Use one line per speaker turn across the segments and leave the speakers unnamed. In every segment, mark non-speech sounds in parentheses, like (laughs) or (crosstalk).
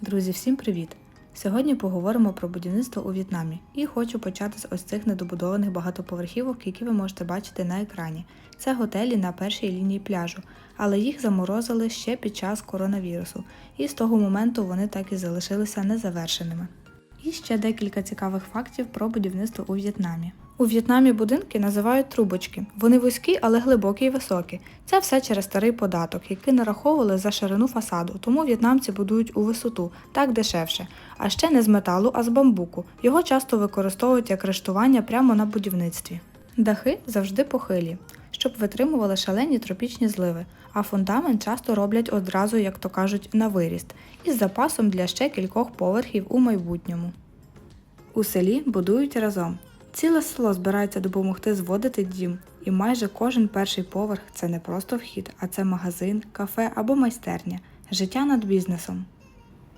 Друзі, всім привіт! Сьогодні поговоримо про будівництво у В'єтнамі і хочу почати з ось цих недобудованих багатоповерхівок, які ви можете бачити на екрані. Це готелі на першій лінії пляжу, але їх заморозили ще під час коронавірусу, і з того моменту вони так і залишилися незавершеними. І ще декілька цікавих фактів про будівництво у В'єтнамі. У В'єтнамі будинки називають трубочки. Вони вузькі, але глибокі і високі. Це все через старий податок, який нараховували за ширину фасаду, тому в'єтнамці будують у висоту, так дешевше. А ще не з металу, а з бамбуку. Його часто використовують як рештування прямо на будівництві. Дахи завжди похилі, щоб витримували шалені тропічні зливи, а фундамент часто роблять одразу, як то кажуть, на виріст, із запасом для ще кількох поверхів у майбутньому. У селі будують разом. Ціле село збирається допомогти зводити дім, і майже кожен перший поверх це не просто вхід, а це магазин, кафе або майстерня, життя над бізнесом.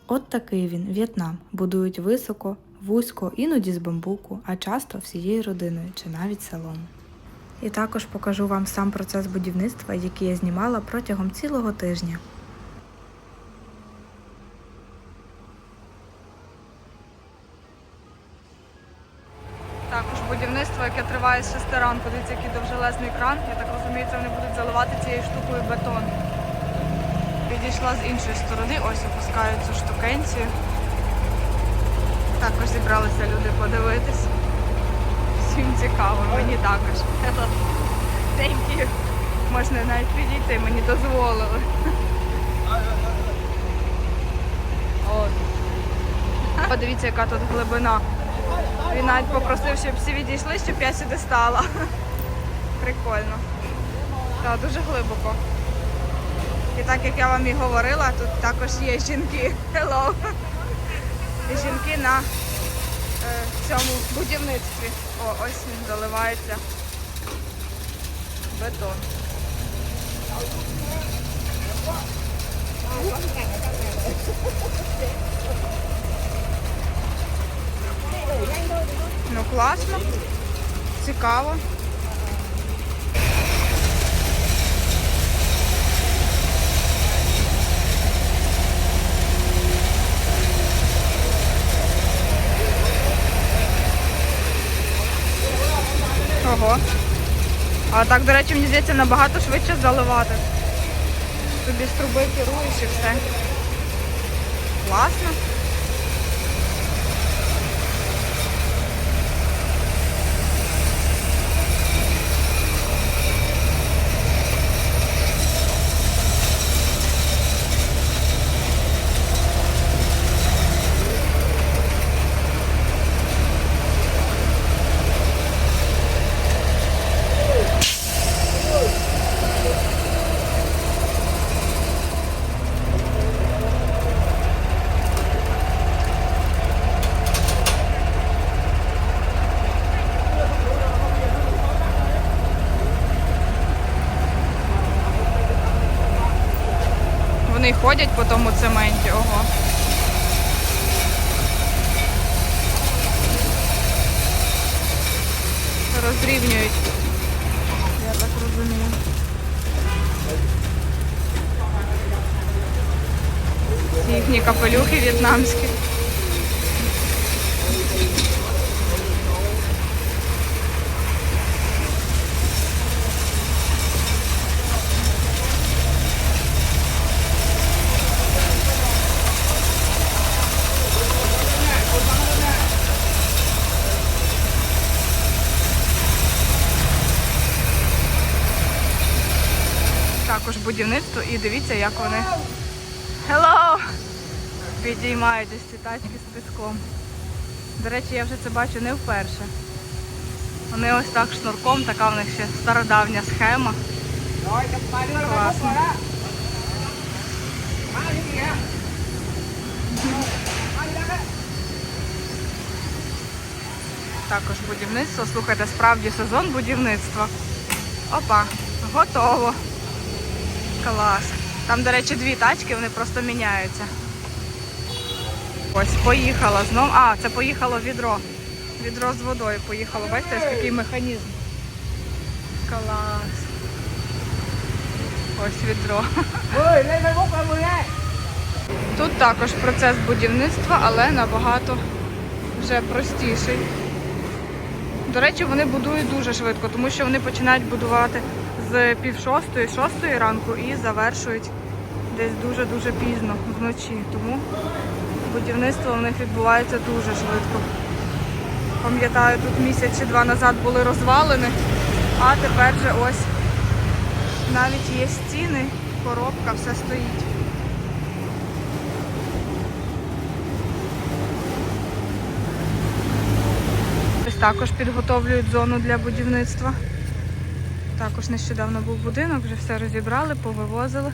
От такий він, В'єтнам. Будують високо, вузько, іноді з бамбуку, а часто всією родиною чи навіть селом. І також покажу вам сам процес будівництва, який я знімала протягом цілого тижня.
З 6 ранку. Дивіться, який довжелезний кран. Я так розумію, це вони будуть заливати цією штукою бетон. Підійшла з іншої сторони, ось опускають цю штукенцію. Також зібралися люди подивитись. Всім цікаво, мені також. Thank you. Можна навіть підійти, мені дозволили. Подивіться, яка тут глибина. Він навіть попросив, щоб всі відійшли, щоб я сюди стала. (laughs) Прикольно. Так, дуже глибоко. І так як я вам і говорила, тут також є жінки. (laughs) Hello. Жінки на е, цьому будівництві. О, ось він заливається бетон. Ну класно, цікаво. Ого. А так, до речі, мені здається, набагато швидше заливати. Тобі з труби керуєш і все. Класно. Ходять по тому цементі, ого. Розрівнюють. Я так розумію. Їхні капелюхи в'єтнамські. Також будівництво і дивіться, як вони Hello! підіймають ось ці тачки з піском. До речі, я вже це бачу не вперше. Вони ось так шнурком, така в них ще стародавня схема. Класно. Також будівництво. Слухайте, справді сезон будівництва. Опа, готово. Клас. Там, до речі, дві тачки, вони просто міняються. Ось, поїхала знов. А, це поїхало відро. Відро з водою поїхало. Бачите, ось такий механізм. Клас. Ось відро. Тут також процес будівництва, але набагато вже простіший. До речі, вони будують дуже швидко, тому що вони починають будувати з пів шостої, шостої ранку і завершують десь дуже-дуже пізно вночі. Тому будівництво у них відбувається дуже швидко. Пам'ятаю, тут місяць чи два назад були розвалини, а тепер же ось навіть є стіни, коробка, все стоїть. Також підготовлюють зону для будівництва. Також нещодавно був будинок, вже все розібрали, повивозили.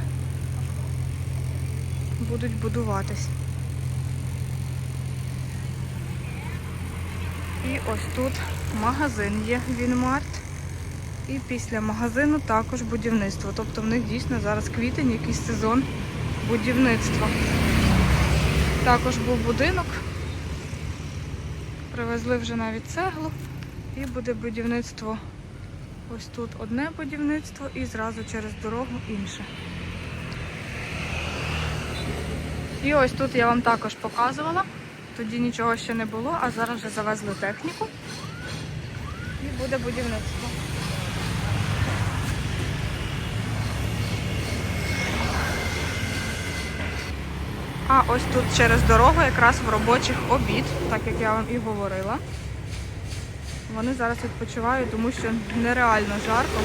Будуть будуватись. І ось тут магазин є Вінмарт. І після магазину також будівництво. Тобто в них дійсно зараз квітень, якийсь сезон будівництва. Також був будинок. Привезли вже навіть цеглу. І буде будівництво. Ось тут одне будівництво і зразу через дорогу інше. І ось тут я вам також показувала. Тоді нічого ще не було, а зараз вже завезли техніку. І буде будівництво. А ось тут через дорогу якраз в робочих обід, так як я вам і говорила. Вони зараз відпочивають, тому що нереально жарко.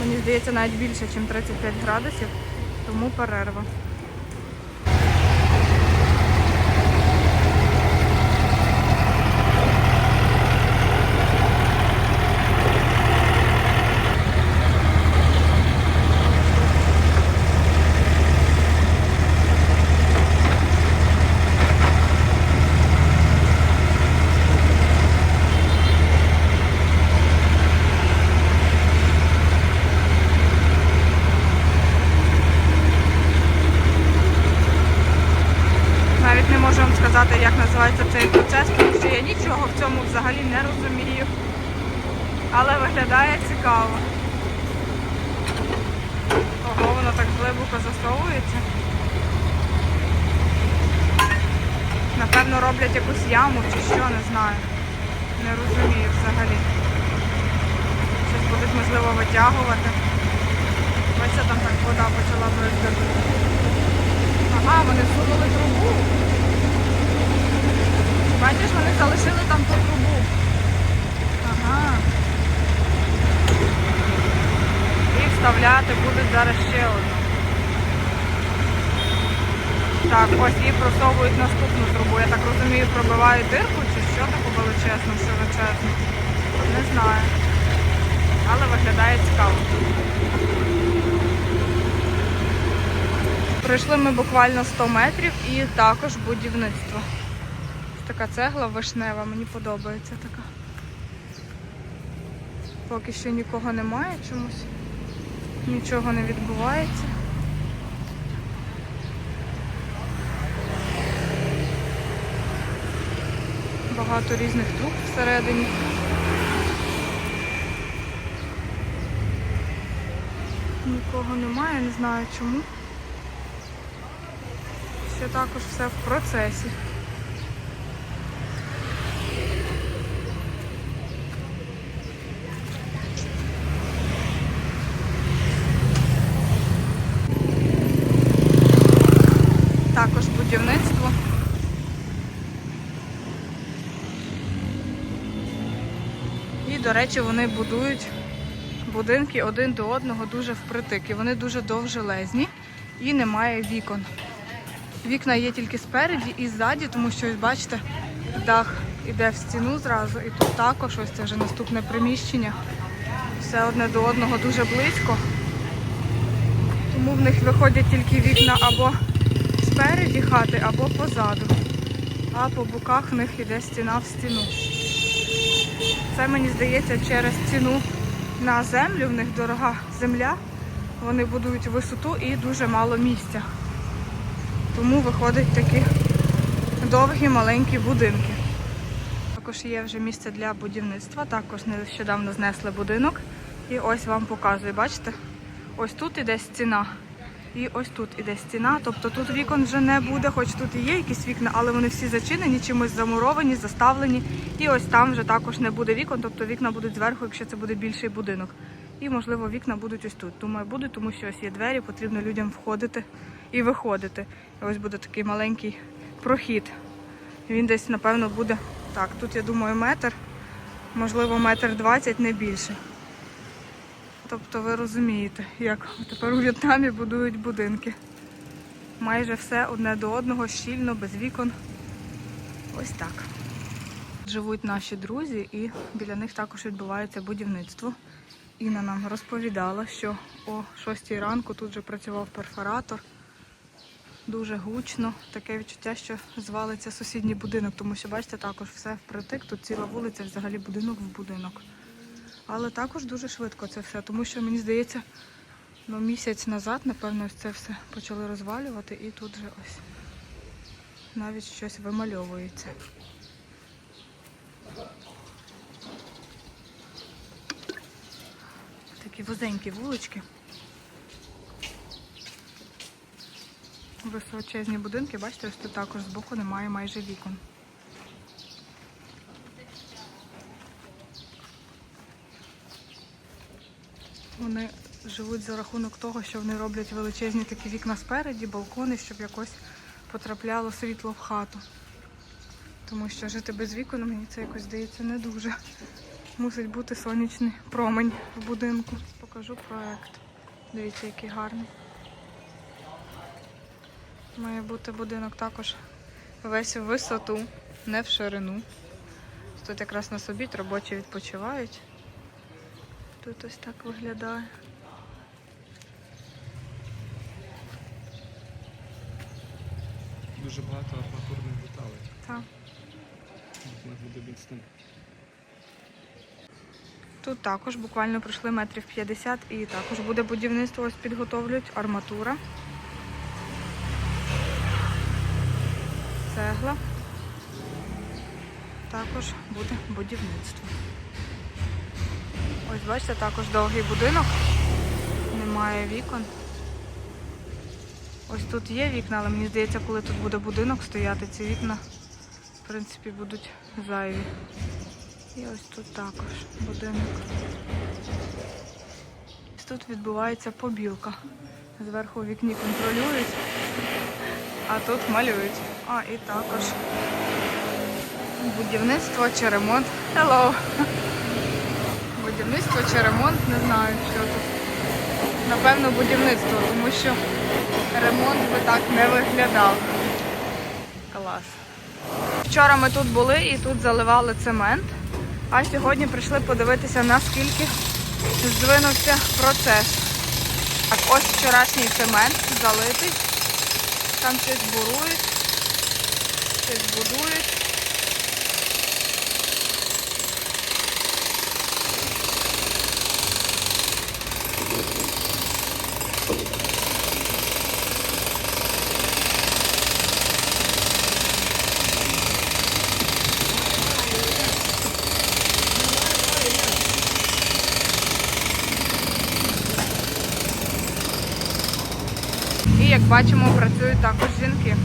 Мені здається, навіть більше, ніж 35 градусів, тому перерва. Навіть не можу вам сказати, як називається цей процес, тому що я нічого в цьому взагалі не розумію. Але виглядає цікаво. Ого, воно так глибоко засовується. Напевно, роблять якусь яму чи що, не знаю. Не розумію взагалі. Щось будуть, можливо, витягувати. Ось там так вода почала бризкати. Ага, вони всунули трубу. Бачиш, вони залишили там ту трубу. Ага. І вставляти будуть зараз ще одну. Так, ось і просовують наступну трубу. Я так розумію, пробивають дирку чи що таке величезне, широчезне. Не знаю. Але виглядає цікаво. Пройшли ми буквально 100 метрів і також будівництво. Така цегла вишнева, мені подобається така. Поки що нікого немає чомусь. Нічого не відбувається. Багато різних труб всередині. Нікого немає, не знаю чому. Ще також все в процесі. Також будівництво. І, до речі, вони будують будинки один до одного дуже впритик. І вони дуже довжелезні і немає вікон. Вікна є тільки спереді і ззаді, тому що, бачите, дах іде в стіну зразу, і тут також ось це вже наступне приміщення. Все одне до одного дуже близько. Тому в них виходять тільки вікна або спереді хати, або позаду. А по боках в них іде стіна в стіну. Це мені здається через ціну на землю. В них дорога земля. Вони будують висоту і дуже мало місця. Тому виходять такі довгі маленькі будинки. Також є вже місце для будівництва. Також нещодавно знесли будинок. І ось вам показую, бачите? Ось тут іде стіна. І ось тут іде стіна, тобто тут вікон вже не буде, хоч тут і є якісь вікна, але вони всі зачинені, чимось замуровані, заставлені. І ось там вже також не буде вікон, тобто вікна будуть зверху, якщо це буде більший будинок. І, можливо, вікна будуть ось тут. Думаю, будуть, тому що ось є двері, потрібно людям входити і виходити. І ось буде такий маленький прохід. Він десь, напевно, буде так. Тут, я думаю, метр, можливо, метр двадцять, не більше. Тобто ви розумієте, як тепер у В'єтнамі будують будинки. Майже все одне до одного, щільно, без вікон. Ось так. Живуть наші друзі, і біля них також відбувається будівництво. Інна нам розповідала, що о 6 ранку тут же працював перфоратор. Дуже гучно, таке відчуття, що звалиться сусідній будинок, тому що бачите, також все впритик, тут ціла вулиця, взагалі будинок в будинок. Але також дуже швидко це все, тому що мені здається, ну, місяць назад, напевно, ось це все почали розвалювати, і тут же ось навіть щось вимальовується. Такі вузенькі вулички. Височезні будинки, бачите, ось тут також збоку немає майже вікон. Вони живуть за рахунок того, що вони роблять величезні такі вікна спереді, балкони, щоб якось потрапляло світло в хату. Тому що жити без вікон, мені це якось здається не дуже. Мусить бути сонячний промень в будинку. Покажу проект. Дивіться, який гарний. Має бути будинок також весь в висоту, не в ширину. Тут якраз на собі робочі відпочивають. Тут ось так виглядає.
Дуже багато арматурних деталей.
Так. Тут також буквально пройшли метрів 50 і також буде будівництво, ось підготовлюють арматура. Цегла. Також буде будівництво. Ось бачите, також довгий будинок. Немає вікон. Ось тут є вікна, але мені здається, коли тут буде будинок стояти, ці вікна, в принципі, будуть зайві. І ось тут також будинок. Ось Тут відбувається побілка. Зверху вікні контролюють, а тут малюють. А, і також будівництво чи ремонт. Hello! Будівництво чи ремонт, не знаю, що тут. Напевно, будівництво, тому що ремонт би так не виглядав. Клас. Вчора ми тут були і тут заливали цемент. А сьогодні прийшли подивитися, наскільки здвинувся процес. Так, ось вчорашній цемент залитий. Там щось бурують, щось будують. Бачимо, працюють також жінки.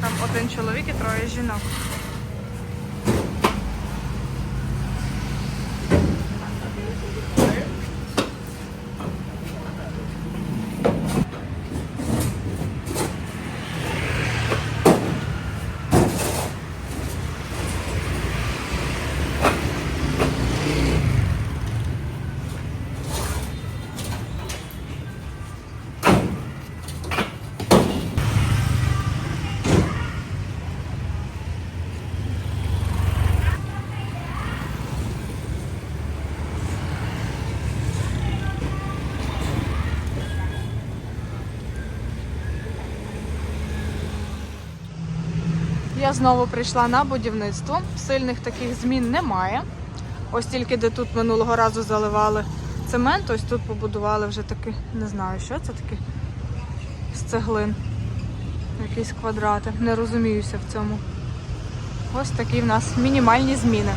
Там один чоловік і троє жінок. Я знову прийшла на будівництво. Сильних таких змін немає. Ось тільки де тут минулого разу заливали цемент, ось тут побудували вже таки, не знаю, що це таке з цеглин. Якісь квадрати. Не розуміюся в цьому. Ось такі в нас мінімальні зміни.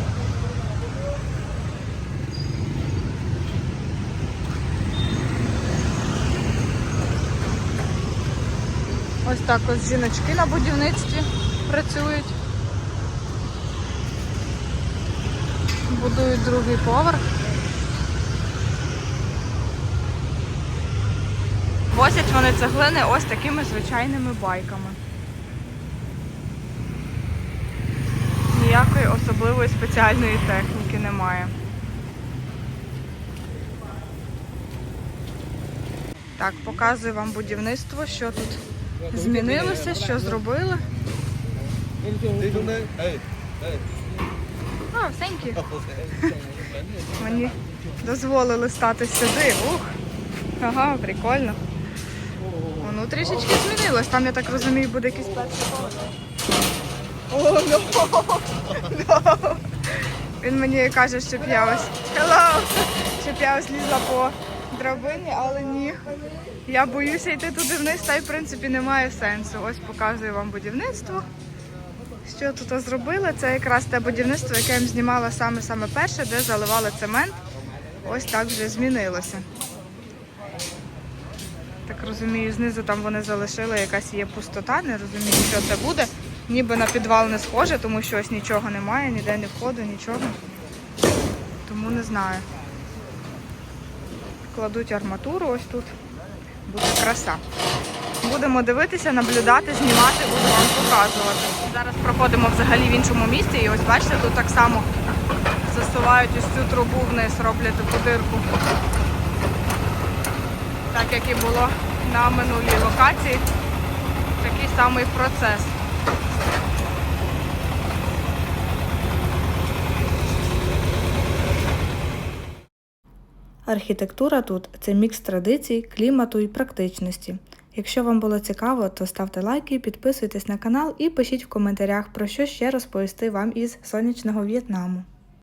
Ось так ось жіночки на будівництві працюють. Будують другий поверх. Возять вони цеглини ось такими звичайними байками. Ніякої особливої спеціальної техніки немає. Так, показую вам будівництво, що тут змінилося, що зробили.
Ê.
Thank you. (laughs) Мені дозволили стати сюди. Ух. Ага, прикольно. Воно трішечки змінилось. Там, я так розумію, буде якийсь перший. О, ну. (laughs) Він мені каже, щоб я ось Hello! щоб я ось лізла по драбині, але ні. Я боюся йти туди вниз, та й в принципі немає сенсу. Ось показую вам будівництво. Що тут зробили? Це якраз те будівництво, яке я знімала саме-саме перше, де заливали цемент. Ось так вже змінилося. Так розумію, знизу там вони залишили якась є пустота, не розумію, що це буде. Ніби на підвал не схоже, тому що ось нічого немає, ніде не входу, нічого. Тому не знаю. Кладуть арматуру ось тут. Буде краса. Будемо дивитися, наблюдати, знімати, буду вам показувати. Зараз проходимо взагалі в іншому місці і ось бачите, тут так само засувають ось цю трубу вниз, роблять таку дирку. Так як і було на минулій локації. Такий самий процес.
Архітектура тут це мікс традицій, клімату і практичності. Якщо вам було цікаво, то ставте лайки, підписуйтесь на канал і пишіть в коментарях, про що ще розповісти вам із сонячного В'єтнаму.